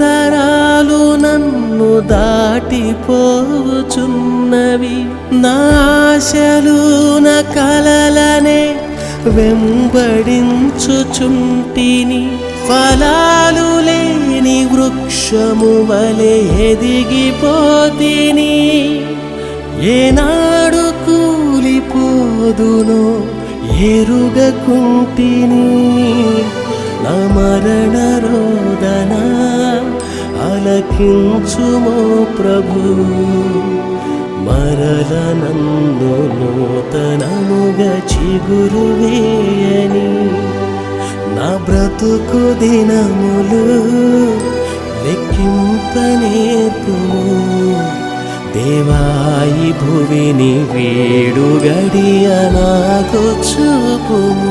అవసరాలు నన్ను దాటిపోవుచున్నవి నాశలు నా కలలనే వెంబడించుచుంటిని. ఫలాలు లేని వృక్షము వలె ఎదిగిపోతిని. ఏనాడు కూలిపోదునో ఎరుగకుంటిని. ఆలకించుమో ప్రభు. మరల నందు నూతనముగా చిగురు వేయని నా బ్రతుకు దినములు లెక్కింపనేర్పుము దేవాయి భువిని వీడు గడియ నాకు చూపుము.